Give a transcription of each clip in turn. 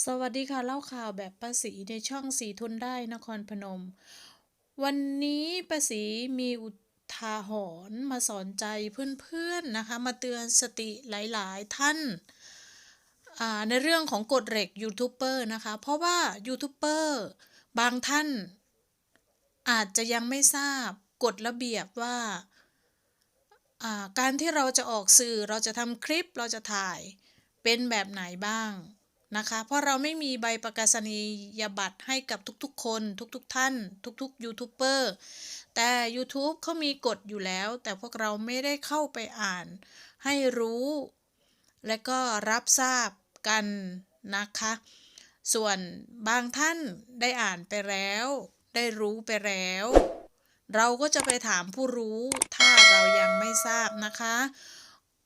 สวัสดีค่ะ เล่าข่าวแบบป้าศรีในช่องสีทนได้นครพนม วันนี้ป้าศรีมีอุทาหรณ์มาสอนใจเพื่อนๆนะคะ มาเตือนสติหลายๆท่านในเรื่องของกฎเหล็กยูทูบเบอร์นะคะ เพราะว่ายูทูบเบอร์บางท่าน อาจจะยังไม่ทราบกฎระเบียบว่าการที่เราจะออกสื่อเราจะทำคลิปเราจะถ่ายเป็นแบบไหนบ้าง นะคะ เพราะเราไม่มีใบประกาศนียบัตรให้กับทุกๆ คน ทุกๆ ท่าน ทุกๆ ยูทูบเบอร์ แต่ YouTube เขามีกฎอยู่แล้ว แต่พวกเราไม่ได้เข้าไปอ่าน ให้รู้ และก็รับทราบกันนะคะ ส่วนบางท่านได้อ่านไปแล้ว ได้รู้ไปแล้ว เราก็จะไปถามผู้รู้ ถ้าเรายังไม่ทราบนะคะ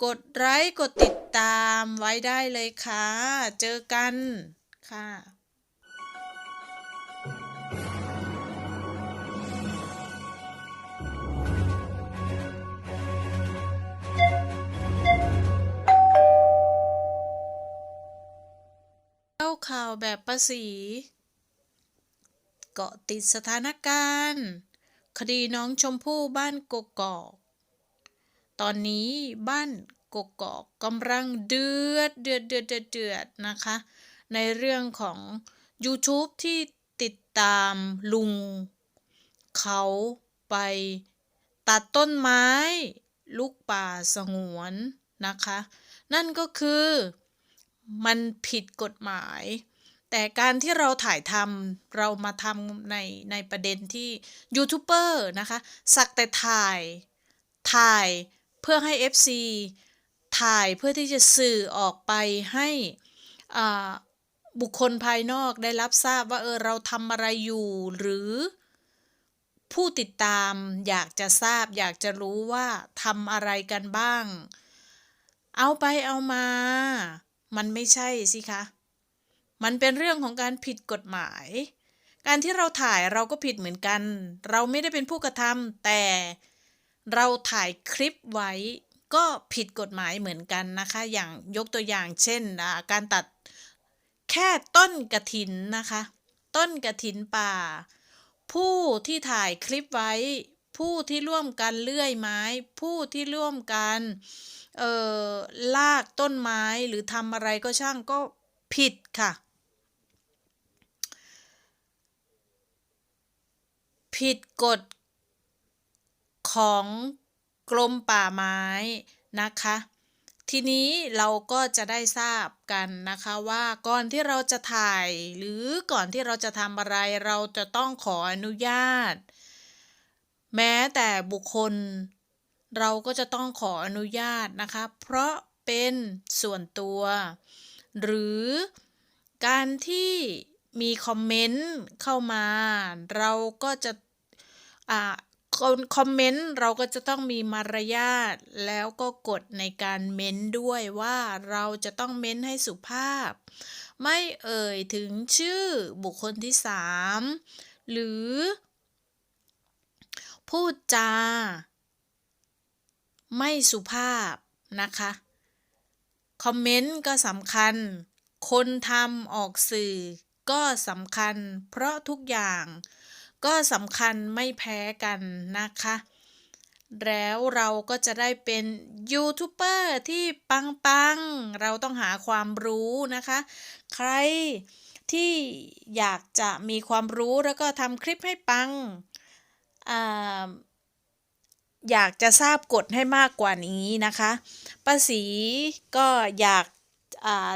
กดไลค์กดติด ตามไว้ได้เลยค่ะ เจอกันค่ะเล่าข่าวแบบประสี เกาะติดสถานการณ์ คดีน้องชมพู่บ้านกกอก ตอนนี้บ้าน กกอกกำลังเดือดเดือดเดือดเดือดเดือดนะคะ ในเรื่องของ YouTube ที่ติดตามลุง เขาไป ตัดต้นไม้ ลูกป่าสงวนนะคะ นั่นก็คือมันผิดกฎหมาย แต่การที่เราถ่ายทำเรามาทำในในประเด็นที่ยูทูบเบอร์นะคะ สักแต่ถ่ายถ่ายเพื่อให้ FC ถ่ายเพื่อที่จะสื่อออกไปให้บุคคลภายนอกได้รับทราบว่าเออเราทำอะไรอยู่หรือผู้ติดตามอยากจะทราบ อยากจะรู้ว่าทำอะไรกันบ้าง เอาไปเอามา มันไม่ใช่สิคะ มันเป็นเรื่องของการผิดกฎหมาย การที่เราถ่ายเราก็ผิดเหมือนกัน เราไม่ได้เป็นผู้กระทำแต่เราถ่ายคลิปไว้ ก็ผิดกฎหมายเหมือนกันนะคะ อย่างยกตัวอย่างเช่นการตัดแค่ต้นกระถินนะคะ ต้นกระถินป่า ผู้ที่ถ่ายคลิปไว้ ผู้ที่ร่วมกันเลื่อยไม้ ผู้ที่ร่วมกันเอ่อลากต้นไม้หรือทำอะไรก็ช่างก็ผิดค่ะ ผิดกฎของ กรมป่าไม้นะคะ ทีนี้เราก็จะได้ทราบกันนะคะว่าก่อนที่เราจะถ่าย หรือก่อนที่เราจะทำอะไรเราจะต้องขออนุญาต แม้แต่บุคคล เราก็จะต้องขออนุญาตนะคะ เพราะเป็นส่วนตัว หรือการที่มีคอมเมนต์เข้ามา เราก็จะ อ่าคอมเมนต์เราก็จะต้องมีมารยาทแล้วก็กฎในการเม้นด้วยว่าเราจะต้องเม้นให้สุภาพ ไม่เอ่ยถึงชื่อบุคคลที่สามหรือ พูดจา ไม่สุภาพนะคะ คอมเมนต์ก็สำคัญ คนทำออกสื่อก็สำคัญเพราะทุกอย่าง ก็สำคัญไม่แพ้กันนะคะ แล้วเราก็จะได้เป็นยูทูบเบอร์ที่ปังๆ เราต้องหาความรู้นะคะ ใครที่อยากจะมีความรู้แล้วก็ทำคลิปให้ปังออยากจะทราบกฎให้มากกว่านี้นะคะ ป้าสีก็อยาก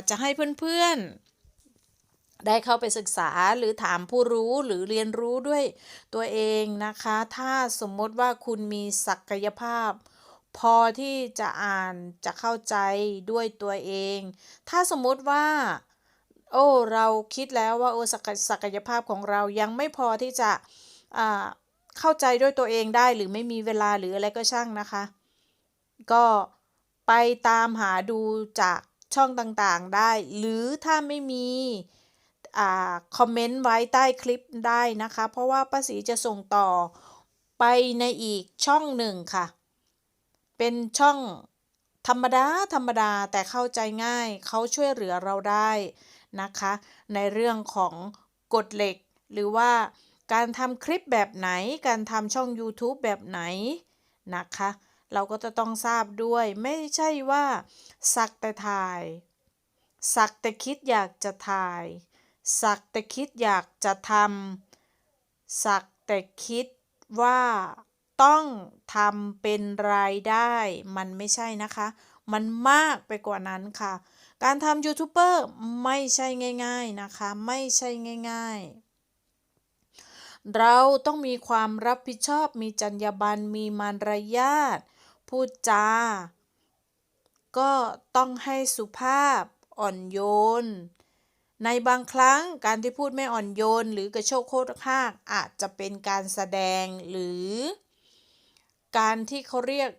จะให้เพื่อนๆ ได้เข้าไปศึกษาหรือถามผู้รู้หรือเรียนรู้ด้วยตัวเองนะคะ ถ้าสมมติว่าคุณมีศักยภาพ พอที่จะอ่านจะเข้าใจด้วยตัวเอง ถ้าสมมติว่า โอ้เราคิดแล้วว่าโอ้ศักยภาพของเรายังไม่พอที่จะเข้าใจด้วยตัวเองได้หรือไม่มีเวลาหรืออะไรก็ช่างนะคะ ก็ไปตามหาดูจากช่องต่างๆได้ หรือถ้าไม่มี คอมเมนต์ไว้ใต้คลิปได้นะคะ เพราะว่าป้าศรีจะส่งต่อไปในอีกช่องหนึ่งค่ะ เป็นช่องธรรมดา ธรรมดาแต่เข้าใจง่ายเขาช่วยเหลือเราได้นะคะ ในเรื่องของกฎเหล็ก หรือว่าการทำคลิปแบบไหน การทำช่อง YouTube แบบไหนนะคะ เราก็จะต้องทราบด้วยไม่ใช่ว่า สักแต่ถ่าย สักแต่คิดอยากจะถ่าย สักแต่คิดอยากจะทำสักแต่คิดว่าต้องทำเป็นรายได้มันไม่ใช่นะคะ มันมากไปกว่านั้นค่ะ การทำยูทูบเบอร์ไม่ใช่ง่าย ๆนะคะ ไม่ใช่ง่าย ๆ เราต้องมีความรับผิดชอบ มีจรรยาบรรณ มีมารยาท พูดจา ก็ต้องให้สุภาพอ่อนโยน ในบางครั้งการที่พูดไม่อ่อนโยน หรือกระโชกโคตรคากอาจจะเป็นการแสดงหรือ การที่เขาเรียก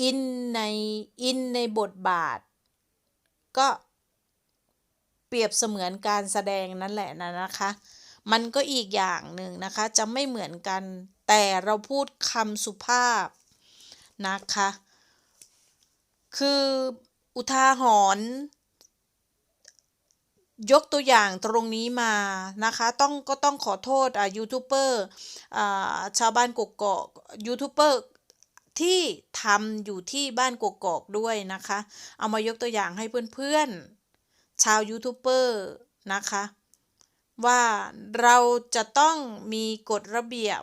อินในอินในบทบาท ก็เปรียบเสมือนการแสดงนั่นแหละนะนะคะ มันก็อีกอย่างหนึ่งนะคะ จะไม่เหมือนกัน แต่เราพูดคำสุภาพนะคะ คืออุทาหรณ์ ยกตัวอย่างตรงนี้มานะคะ ต้องก็ต้องขอโทษอ่ายูทูบเบอร์อ่าชาวบ้านกกอกยูทูบเบอร์ที่ทำอยู่ที่บ้านกกอกด้วยนะคะ เอามายกตัวอย่างให้เพื่อนๆ ชาวยูทูบเบอร์นะคะ ว่าเราจะต้องมีกฎระเบียบ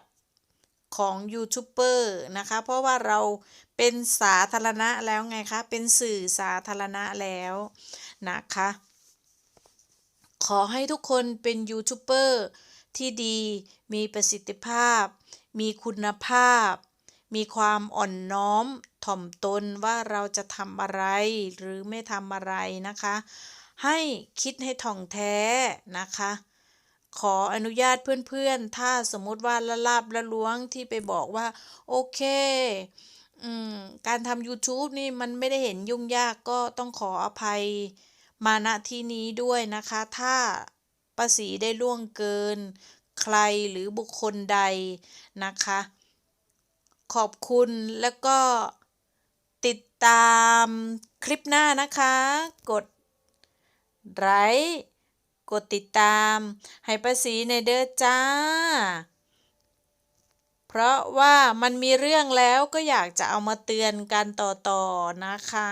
ของยูทูบเบอร์นะคะ เพราะว่าเราเป็นสาธารณะแล้วไงคะ เป็นสื่อสาธารณะแล้วนะคะ ขอให้ทุกคนเป็นยูทูบเบอร์ที่ดี มีประสิทธิภาพ มีคุณภาพ มีความอ่อนน้อมถ่อมตนว่าเราจะทำอะไร หรือไม่ทำอะไรนะคะ ให้คิดให้ถ่องแท้นะคะ ขออนุญาตเพื่อนๆ ถ้าสมมติว่าละลาบละล้วงที่ไปบอกว่า โอเคอการทำยูทูบนี่มันไม่ได้เห็นยุ่งยากก็ต้องขออภัย มาณที่นี้ด้วยนะคะ ถ้าป้าศรีได้ล่วงเกิน ใครหรือบุคคลใดนะคะ ขอบคุณแล้วก็ติดตามคลิปหน้านะคะ กดไลค์กดติดตาม ให้ป้าศรีในเด้อจ้า เพราะว่ามันมีเรื่องแล้วก็อยากจะเอามาเตือนกันต่อๆนะคะ